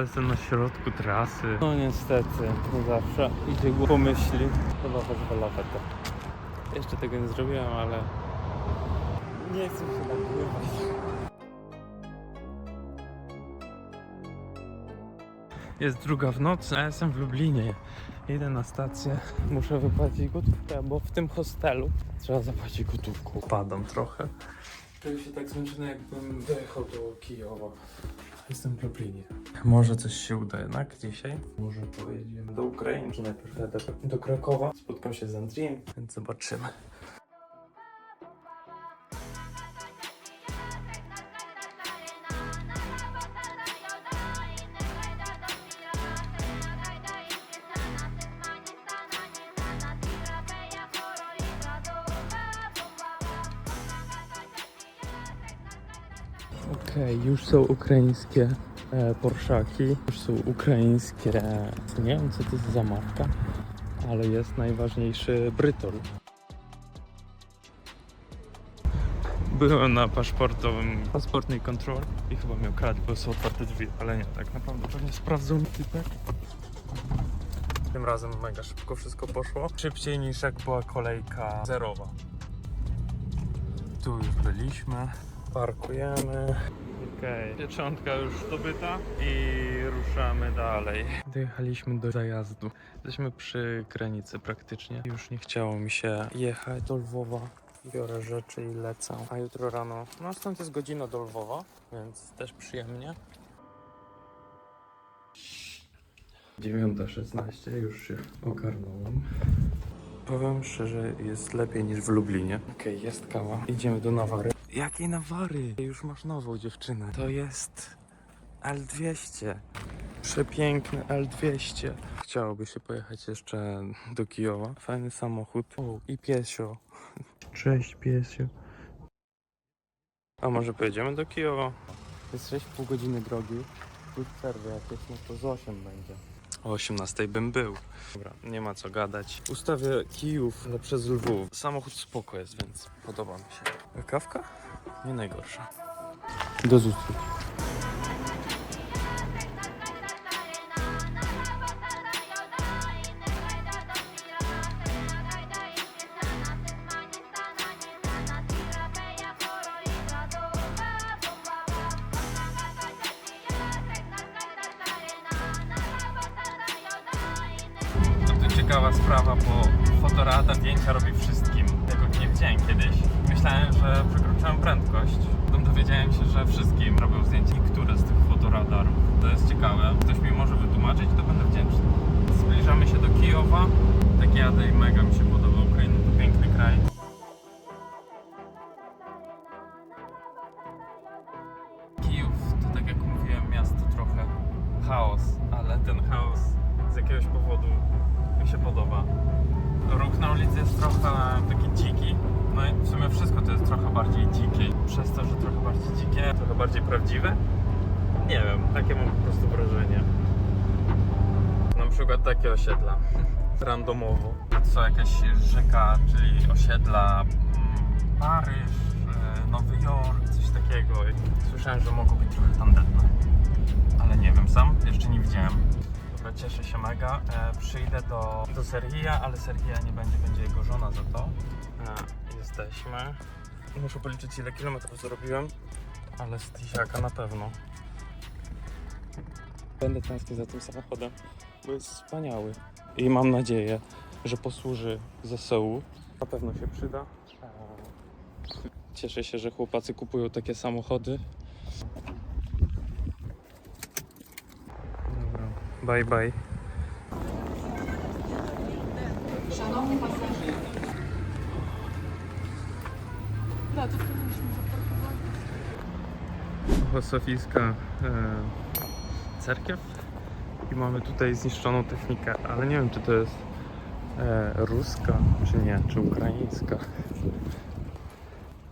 jestem na środku trasy. No niestety, nie zawsze idzie głowa pomyśli. Chyba też lawetę. Jeszcze tego nie zrobiłem, ale nie chcę się nagrywać. Jest druga w nocy, a ja jestem w Lublinie. Idę na stację, muszę wypłacić gotówkę, bo w tym hostelu trzeba zapłacić gotówką. Padam trochę. Czuję się tak zmęczony, jakbym wyjechał do Kijowa. Jestem w Lublinie. Może coś się uda jednak dzisiaj. Może pojedziemy do Ukrainy, czy najpierw jadę do Krakowa. Spotkam się z Andrzejem, więc zobaczymy. Okej, już są ukraińskie e, Porszaki, już są ukraińskie, nie wiem co to jest za marka, ale jest najważniejszy Brytol. Byłem na paszportowym, paszportnej kontroli i chyba miał kradł, bo są otwarte drzwi, ale nie, tak naprawdę pewnie sprawdzą typek. Tym razem mega szybko wszystko poszło, szybciej niż jak była kolejka zerowa. Tu już byliśmy, parkujemy. Okej, pieczątka już zdobyta i ruszamy dalej. Dojechaliśmy do zajazdu. Jesteśmy przy granicy praktycznie. Już nie chciało mi się jechać do Lwowa. Biorę rzeczy i lecę. A jutro rano, no stąd jest godzina do Lwowa, więc też przyjemnie. 9.16, już się ogarnąłem. Powiem szczerze, jest lepiej niż w Lublinie. Okej, jest kawa. Idziemy do Nawary. Jakiej Nawary? Już masz nową dziewczynę. To jest L200. Przepiękny L200. Chciałoby się pojechać jeszcze do Kijowa. Fajny samochód. O, i piesio. Cześć piesio. A może pojedziemy do Kijowa? Jest 6,5 godziny drogi. Plus przerwy jakieś, no to z 8 będzie. O 18 bym był. Dobra, nie ma co gadać. Ustawię Kijów ale przez Lwów. Samochód spoko jest, więc podoba mi się. Kawka? Nie najgorsza. Do zustry. Ciekawa sprawa, bo fotorada zdjęcia robi wszystkim. Tego nie wiedziałem kiedyś. Myślałem, że przekroczyłem prędkość. Potem dowiedziałem się, że wszystkim robią zdjęcia. Niektóre z tych fotoradarów. To jest ciekawe. Ktoś mi może wytłumaczyć, to będę wdzięczny. Zbliżamy się do Kijowa. Tak jadę i mega mi się podoba. Ukraina to piękny kraj. Kijów to tak jak mówiłem, miasto trochę chaos, ale ten chaos z jakiegoś powodu mi się podoba. Ruch na ulicy jest trochę taki dziki, no i w sumie wszystko to jest trochę bardziej dzikie. Przez to, że trochę bardziej dzikie, trochę bardziej prawdziwe. Nie wiem, takie mam po prostu wrażenie. Na przykład takie osiedla, randomowo. Co jakaś rzeka, czyli osiedla mm, Paryż, e, Nowy Jork, coś takiego. Słyszałem, że mogą być trochę tandetne, ale nie wiem sam, jeszcze nie widziałem. Dobra, cieszę się mega. E, przyjdę do, do Serhija, ale Serhija nie będzie, będzie jego żona za to. E, jesteśmy. Muszę policzyć ile kilometrów zrobiłem, ale z tysiaka na pewno. Będę tęsknił za tym samochodem, bo jest wspaniały. I mam nadzieję, że posłuży ZSU. Na pewno się przyda. E, Cieszę się, że chłopacy kupują takie samochody. Dobra, bye bye. Шановні пасажири. Да, тут powinniśmy zaparkować. Sofijska e, cerkiew i mamy tutaj zniszczoną technikę, ale nie wiem czy to jest e, ruska, czy nie, czy ukraińska.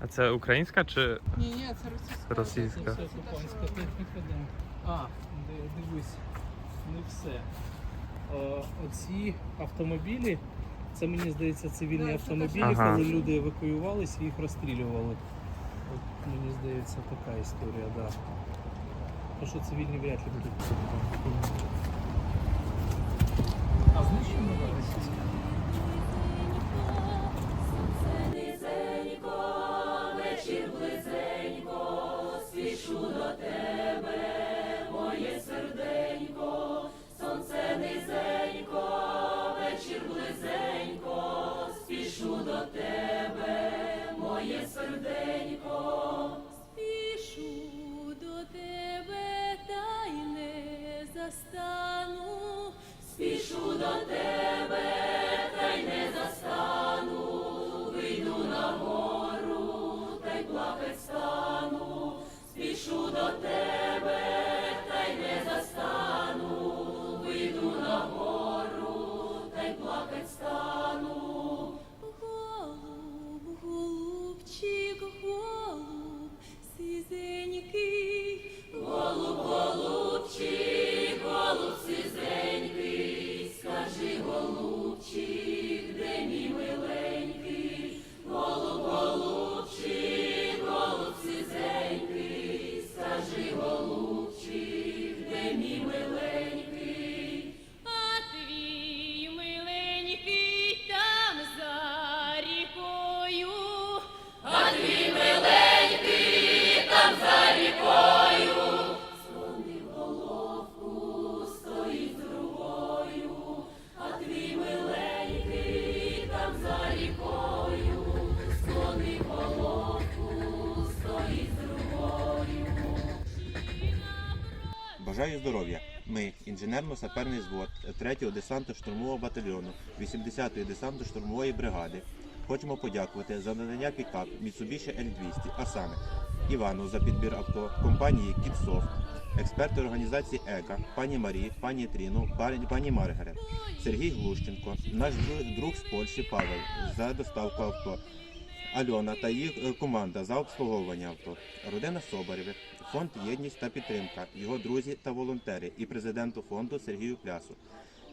A co, ukraińska czy Ні, ні, це російська. російська? Це все окупантська техніка, да. А, ди- дивись, Не все. Е, Оці автомобілі, це мені здається цивільні Да, автомобілі, Ага. коли люди евакуювалися, і їх розстрілювали. От, мені здається, така історія, да. Тому що цивільні вряд ли будуть. А знищено All day. Бажаю здоров'я. Ми, інженерно-саперний звод 3-го десантно-штурмового батальйону 80-ї десантно-штурмової бригади. Хочемо подякувати за надання пікап Mitsubishi L200, а саме Івану за підбір авто, компанії Кітсофт, експерти організації ЕКА, пані Марі, пані Тріну, пані, Маргарет, Сергій Глущенко, наш друг, друг з Польщі Павел за доставку авто, Альона та їх е, команда за обслуговування авто, родина Собарєвих, фонд Єдність та підтримка, його друзі та волонтери і президенту фонду Сергію Плясу.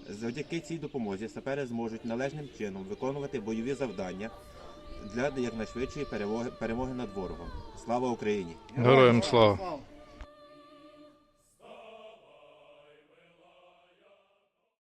Завдяки цій допомозі сапери зможуть належним чином виконувати бойові завдання для якнайшвидшої перемоги, перемоги над ворогом. Слава Україні! Героям слава!